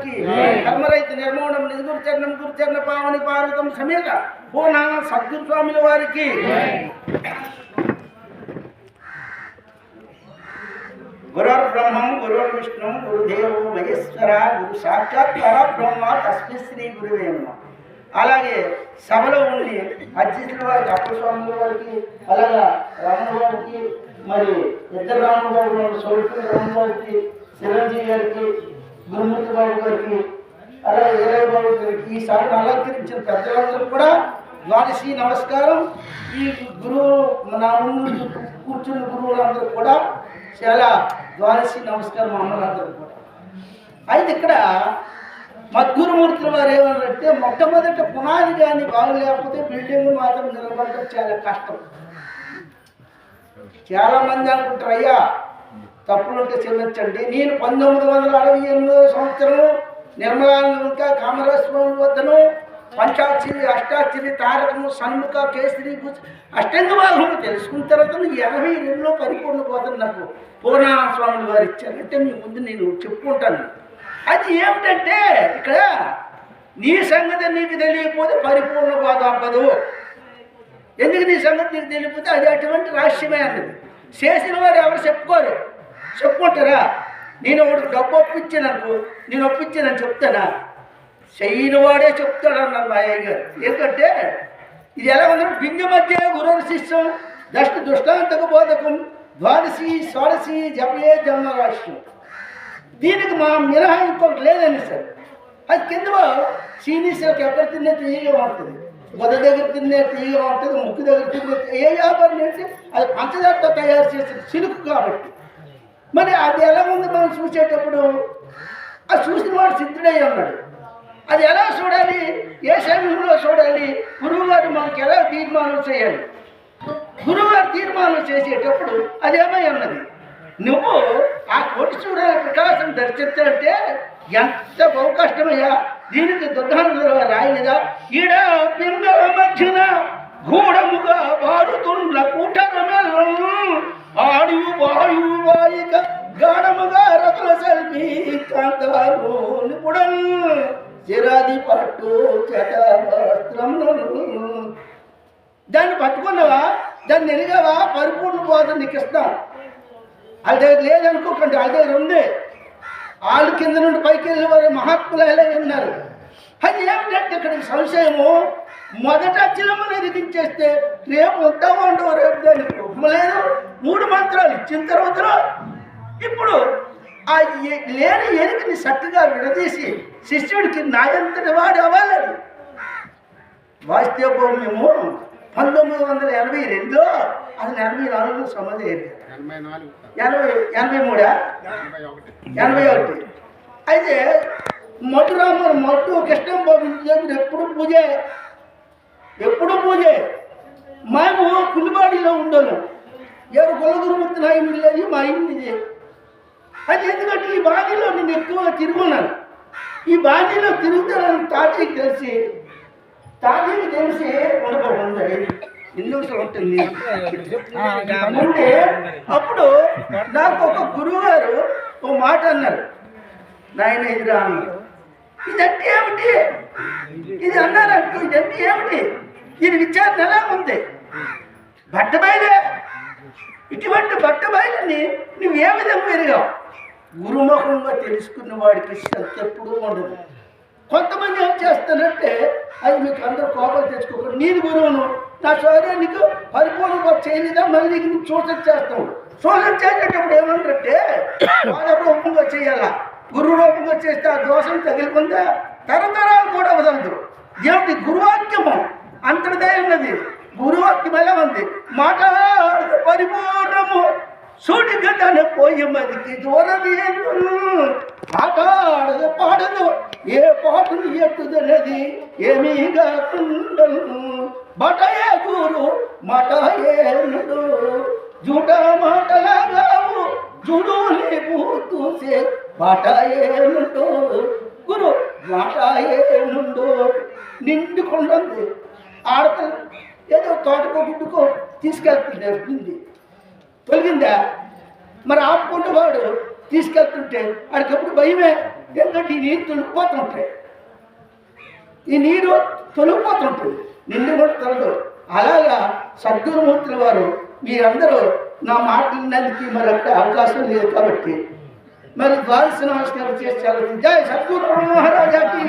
వారికి కర్మరైతు నిర్మూలం నిజగురు చరణం గురు పావని పార్వతం సమేత. ఓ నాన్న సద్గురు స్వాముల వారికి. గురుర్ బ్రహ్మం గురుర్ విష్ణు గురుదేవు మహేశ్వర గురు సాక్షాత్ పరబ్రహ్మ తస్మి శ్రీ గురువే నమః. అలాగే సభలో ఉండి అధ్యక్షుల వారికి అప్పస్వాముల వారికి అలాగా రామబాబుకి మరి ఇద్దరు రామబాబు గారు సౌకర్య రామబాబుకి చిరంజీవి గారికి గురుమూర్తి బాబు గారికి అలాగే వీరయ్య బాబు గారికి ఈ అలంకరించిన పెద్దలందరూ కూడా ద్వాదశి నమస్కారం. ఈ గురువు నా ముందు కూర్చున్న గురువులందరూ కూడా చాలా ద్వాదశి నమస్కారం అమ్మలందరూ కూడా. అయితే ఇక్కడ మద్గురుమూర్తుల వారు ఏమన్నారంటే మొట్టమొదట పునాది కానీ బాగు లేకపోతే బిల్డింగ్ మాత్రం నిలబడటం చాలా కష్టం. చాలా మంది అనుకుంటారు అయ్యా తప్పులుంటే చెల్లించండి. నేను పంతొమ్మిది వందల అరవై ఎనిమిదో సంవత్సరం నిర్మలానంద కామరాజస్వామి వద్దను పంచాక్షరి అష్టాక్షరి తారకము సన్ముఖ కేసరి అష్టంగ భాగము తెలుసుకున్న తర్వాత ఎనభై రెండులో పరిపూర్ణ పోతాను నాకు పూర్ణ స్వామి వారు ఇచ్చారంటే మీ ముందు నేను చెప్పుకుంటాను. అది ఏమిటంటే ఇక్కడ నీ సంగతి నీకు తెలియకపోతే పరిపూర్ణ బాధ అవ్వదు. ఎందుకు నీ సంగతి నీకు తెలియకపోతే అది అటువంటి రహస్యమే అన్నది. చేసిన వారు ఎవరు చెప్పుకోరు. చెప్పుకుంటారా? నేను ఒకటి డబ్బు ఒప్పించాను నేను ఒప్పించానని చెప్తానా? చెయ్యని వాడే చెప్తాడు అన్నారు మా అయ్య గారు. ఎందుకంటే ఇది ఎలా ఉందంటే భింగ మధ్య గురువుని శిష్యం దష్ట దుష్టాంతకు బోధకం ద్వాదశి షోడశి జపయే జన్మ రాష్ట్రం దీనికి మా మినహా ఇంకొకటి లేదండి సార్. అది కింద సీనియర్స్కి ఎక్కడ తిన్నే తీయగా ఉంటుంది? గొద దగ్గర తిన్నే తీయగా ఉంటుంది ముక్కు దగ్గర తిన్నే ఏ వ్యాపారం ఏంటి? అది పంచదారతో తయారు చేసిన సిలుకు కాబట్టి. మరి అది ఎలా ఉంది మనం చూసేటప్పుడు? అది చూసిన వాడు సిద్ధుడై ఉన్నాడు. అది ఎలా చూడాలి? ఏ సమయంలో చూడాలి? గురువు గారు మనకి ఎలా తీర్మానం చేయాలి? గురువు గారు తీర్మానం చేసేటప్పుడు అది ఏమై ఉన్నది? నువ్వు ఆ కోటి చూడాల ప్రకాశం దర్శించాలంటే ఎంత బహు కష్టమయ్యా. దీనికి దుర్గానంలో రాయలేదా? ఈడ పింగళ మధ్యన గూఢముగా కాంతారు చిరాది పట్టు దాన్ని పట్టుకున్నావా? దాన్ని ఎరిగావా? పరిపూర్ణ బోధన నీకు ఇస్తాం. వాళ్ళ దగ్గర లేదనుకోకండి వాళ్ళ దగ్గర ఉంది. వాళ్ళ కింద నుండి పైకి వెళ్ళిన వారు మహాత్ములు ఎలా ఉన్నారు? అది ఏమిటంటే ఇక్కడ సంశయము మొదట అచ్చినమ్మని ఎదిగించేస్తే రేపు ఉంటామో ఉండవు రేపు దానికి? లేదు మూడు మంత్రాలు ఇచ్చిన తర్వాత ఇప్పుడు ఆ లేని ఎరికని చక్కగా విడదీసి శిష్యుడికి నాయంతటి వాడు అవ్వాలని. వాస్తవ మేము పంతొమ్మిది వందల ఎనభై రెండులో అది ఎనభై నాలుగులో సమాధి ఎనభై నాలుగు. ఎనభై మూడా? ఎనభై ఒకటి. అయితే మట్టు రామన్ మట్టు కృష్ణం బాబు ఇంటి ఎప్పుడు పూజే? ఎప్పుడు పూజే? మేము పులిబాడిలో ఉండను. ఎవరు ఇంటి లేదు మా ఇంటిది. అది ఎందుకంటే ఈ బాడీలో నేను ఎక్కువగా తిరుగున్నాను. ఈ బాడీలో తిరుగుతానని తాతయ్యకి తెలిసి తాతయ్యకి తెలిసి ఉండబోతుంది ఉంటుంది. అంటే అప్పుడు నాకు ఒక గురువు గారు ఓ మాట అన్నారు. నాయన ఇదిరా అన్నారు. ఇదంటే ఏమిటి? ఇది అన్నారంటూ ఇదంటే ఏమిటి? దీని విచారణ ఎలా ఉంది? బట్ట బయలే. ఇటువంటి బట్ట బయలుని నువ్వు ఏ విధంగా ఎరిగావు? గురుముఖంగా తెలుసుకున్న వాడికి శ్రద్ధ ఎప్పుడూ ఉండదు. కొంతమంది ఏం చేస్తానంటే అది మీకు అందరూ కోపం తెచ్చుకోకండి. నేను గురువును. నా శౌర్యానికి పరిపూర్ణంగా చేయలేదా? మళ్ళీ నీకు నువ్వు సూచన చేస్తావు సూచన చేసేటప్పుడు ఏమంటారంటే వాళ్ళ రూపంగా చేయాలా? గురు రూపంగా చేస్తే ఆ దోషం తగిలిపోతే తరతరాలు కూడా వదలదు. ఏమిటి? గురువాక్యము. అంతటిదే ఉన్నది గురువాక్యం ఎలా ఉంది? మాట పరిపూర్ణము. సూటిగా దాన్ని పోయి మదికి దూరం ఆట ఆడదు పాడదు ఏ పాటను ఎట్టుదన్నది ఏమీ కాకుండను. బటయే గురు మటయేనుడు జూట మాటలాగావు జుడు పూసే బటయేనుడు గురు మాటయేనుడు నిండుకుంటుంది. ఆడపిల్ల ఏదో తోటకో గుడ్డుకో తీసుకెళ్తుంది నేర్పింది తొలగిందా మరి ఆపుకుంటే వాడు తీసుకెళ్తుంటే వాడికప్పుడు భయమే. ఎందుకంటే ఈ నీరు తొలగిపోతుంటాయి ఈ నీరు తొలగిపోతుంటుంది నిన్ను కూడా తొలదు అలాగా సద్గురుమూర్తుల వారు మీరందరూ నా మాట వినడానికి మరి అక్కడ అవకాశం లేదు కాబట్టి. మరి ద్వాదశ నమస్కారం చేసి చాలా జై సద్గురు మహారాజాకి